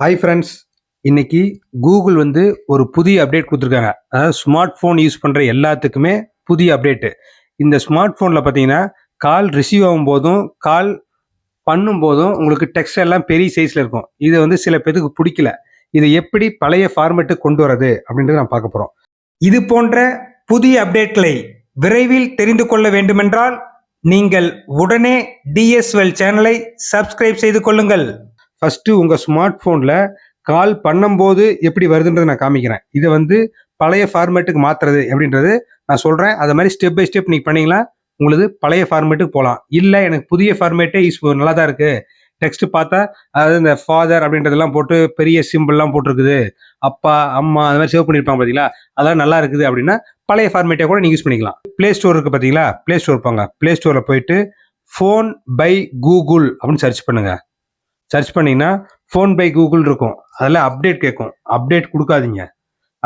Hi friends இன்னைக்கு Google வந்து ஒரு புதிய அப்டேட் கொடுத்துருக்காங்க. அதாவது ஸ்மார்ட் ஃபோன் யூஸ் பண்ணுற எல்லாத்துக்குமே புதிய அப்டேட்டு இந்த ஸ்மார்ட் ஃபோனில் பார்த்தீங்கன்னா கால் ரிசீவ் ஆகும் போதும் கால் பண்ணும் போதும் உங்களுக்கு டெக்ஸ்ட் எல்லாம் பெரிய சைஸில் இருக்கும். இது வந்து சில பேருக்கு பிடிக்கல. இதை எப்படி பழைய ஃபார்மேட்டுக்கு கொண்டு வரது அப்படின்றத நான் பார்க்க போகிறோம் இது போன்ற புதிய அப்டேட்களை விரைவில் தெரிந்து கொள்ள வேண்டுமென்றால் நீங்கள் உடனே டிஎஸ்எல் சேனலை சப்ஸ்கிரைப் செய்து கொள்ளுங்கள். ஃபஸ்ட்டு உங்கள் ஸ்மார்ட் ஃபோனில் கால் பண்ணும்போது எப்படி வருதுன்றதை நான் காமிக்கிறேன். இதை வந்து பழைய ஃபார்மேட்டுக்கு மாற்றுறது அப்படின்றது நான் சொல்கிறேன் அது மாதிரி ஸ்டெப் பை ஸ்டெப் நீங்கள் பண்ணிங்களா உங்களுக்கு பழைய ஃபார்மேட்டுக்கு போகலாம். இல்லை எனக்கு புதிய ஃபார்மேட்டே யூஸ் நல்லா தான் இருக்குது டெக்ஸ்ட் பார்த்தா அதாவது இந்த ஃபாதர் அப்படின்றதெல்லாம் போட்டு பெரிய சிம்பிள்லாம் போட்டிருக்குது. அப்பா அம்மா அந்த மாதிரி சேவ் பண்ணியிருப்பாங்க பார்த்தீங்களா? அதெல்லாம் நல்லா இருக்குது அப்படின்னா பழைய ஃபார்மேட்டை கூட நீங்கள் யூஸ் பண்ணிக்கலாம். ப்ளே ஸ்டோர் இருக்குது பார்த்தீங்களா? ப்ளே ஸ்டோர் இருப்பாங்க. ப்ளே ஸ்டோரில் போயிட்டு ஃபோன் பை கூகுள் அப்படின்னு சர்ச் பண்ணுங்கள் சர்ச் பண்ணிங்கன்னா ஃபோன் பை கூகுள் இருக்கும். அதில் அப்டேட் கேட்கும். அப்டேட் கொடுக்காதீங்க.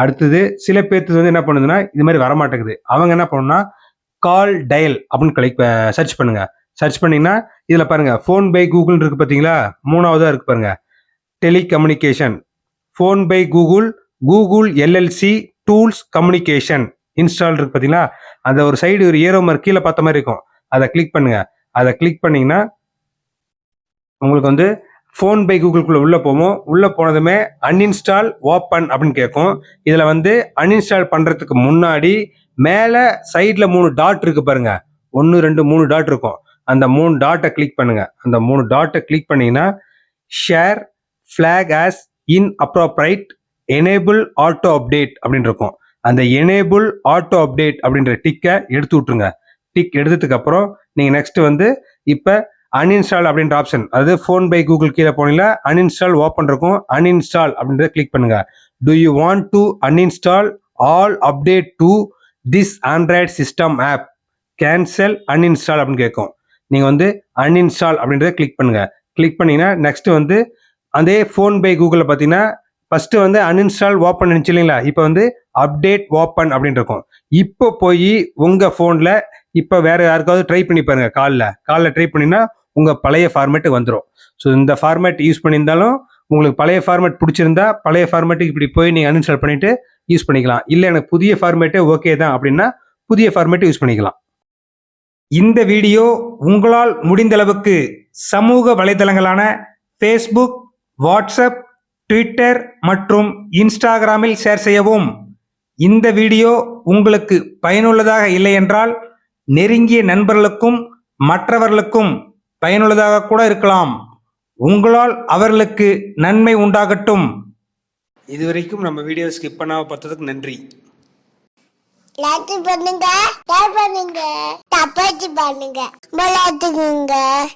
அடுத்தது சில பேர்த்து வந்து என்ன பண்ணுதுன்னா இது மாதிரி வரமாட்டேங்குது. அவங்க என்ன பண்ணணும்னா கால் டயல் அப்படின்னு கலெக்ட் சர்ச் பண்ணுங்க. சர்ச் பண்ணிங்கன்னா இதில் பாருங்கள் ஃபோன் பை கூகுள் இருக்குது பார்த்தீங்களா மூணாவதாக இருக்கு பாருங்கள் telecommunication phone by Google Google LLC tools communication install இருக்கு பார்த்தீங்களா அந்த ஒரு சைடு ஒரு ஏரோ மாதிரி கீழே பார்த்த மாதிரி இருக்கும். அதை கிளிக் பண்ணுங்க. அதை கிளிக் பண்ணிங்கன்னா உங்களுக்கு வந்து ஃபோன் பை கூகுள்குள்ளே உள்ளே போவோம் உள்ளே போனதுமே அன்இன்ஸ்டால் ஓப்பன் அப்படின்னு கேட்கும் இதில் வந்து அன்இன்ஸ்டால் பண்ணுறதுக்கு முன்னாடி மேலே சைடில் மூணு டாட் இருக்கு பாருங்கள் ஒன்று ரெண்டு மூணு டாட் இருக்கும். அந்த மூணு டாட்டை கிளிக் பண்ணுங்கள் அந்த மூணு டாட்டை கிளிக் பண்ணிங்கன்னா share flag as inappropriate enable auto update அப்படின்னு இருக்கும். அந்த எனேபிள் ஆட்டோ அப்டேட் அப்படின்ற டிக்கை எடுத்து விட்ருங்க டிக் எடுத்ததுக்கப்புறம் நீங்கள் நெக்ஸ்ட்டு வந்து இப்போ அன்இன்ஸ்டால் அப்படின்ற ஆப்ஷன் அதாவது ஃபோன் பை கூகுள் கீழே போனீங்களா அன்இன்ஸ்டால் ஓப்பன் இருக்கும். அன்இன்ஸ்டால் அப்படின்றத கிளிக் பண்ணுங்க. Do you want to uninstall all update to this Android system app cancel uninstall அப்படின்னு கேட்கும். நீங்கள் வந்து அன்இன்ஸ்டால் அப்படின்றத கிளிக் பண்ணுங்க. கிளிக் பண்ணீங்கன்னா நெக்ஸ்ட் வந்து அதே ஃபோன் பை கூகுளில் பார்த்தீங்கன்னா ஃபர்ஸ்ட் வந்து அன்இன்ஸ்டால் ஓப்பன் இருந்துச்சு இல்லைங்களா? இப்போ வந்து அப்டேட் ஓப்பன் அப்படின்னு இருக்கும். இப்போ போய் உங்கள் ஃபோனில் இப்போ வேற யாருக்காவது ட்ரை பண்ணி பாருங்க காலில். காலில் ட்ரை பண்ணினா உங்கள் பழைய ஃபார்மேட்டு வந்துடும் ஸோ இந்த ஃபார்மேட் யூஸ் பண்ணியிருந்தாலும் உங்களுக்கு பழைய ஃபார்மேட் பிடிச்சிருந்தா பழைய ஃபார்மேட்டுக்கு இப்படி போய் நீங்கள் அன்இன்ஸ்டால் பண்ணிவிட்டு யூஸ் பண்ணிக்கலாம். இல்லை எனக்கு புதிய ஃபார்மேட்டே ஓகே தான் அப்படின்னா புதிய ஃபார்மேட்டை யூஸ் பண்ணிக்கலாம். இந்த வீடியோ உங்களால் முடிந்த அளவுக்கு சமூக வலைதளங்களான ஃபேஸ்புக் வாட்ஸ்அப் ட்விட்டர் மற்றும் இன்ஸ்டாகிராமில் ஷேர் செய்யவும். இந்த வீடியோ உங்களுக்கு பயனுள்ளதாக இல்லை என்றால் நெருங்கிய நண்பர்களுக்கும் மற்றவர்களுக்கும் பயனுள்ளதாக கூட இருக்கலாம். உங்களால் அவர்களுக்கு நன்மை உண்டாகட்டும். இதுவரைக்கும் நம்ம வீடியோ ஸ்கிப் பண்ணாம பார்த்ததுக்கு நன்றி. லைக் பண்ணுங்க ஷேர் பண்ணுங்க பண்ணுங்க.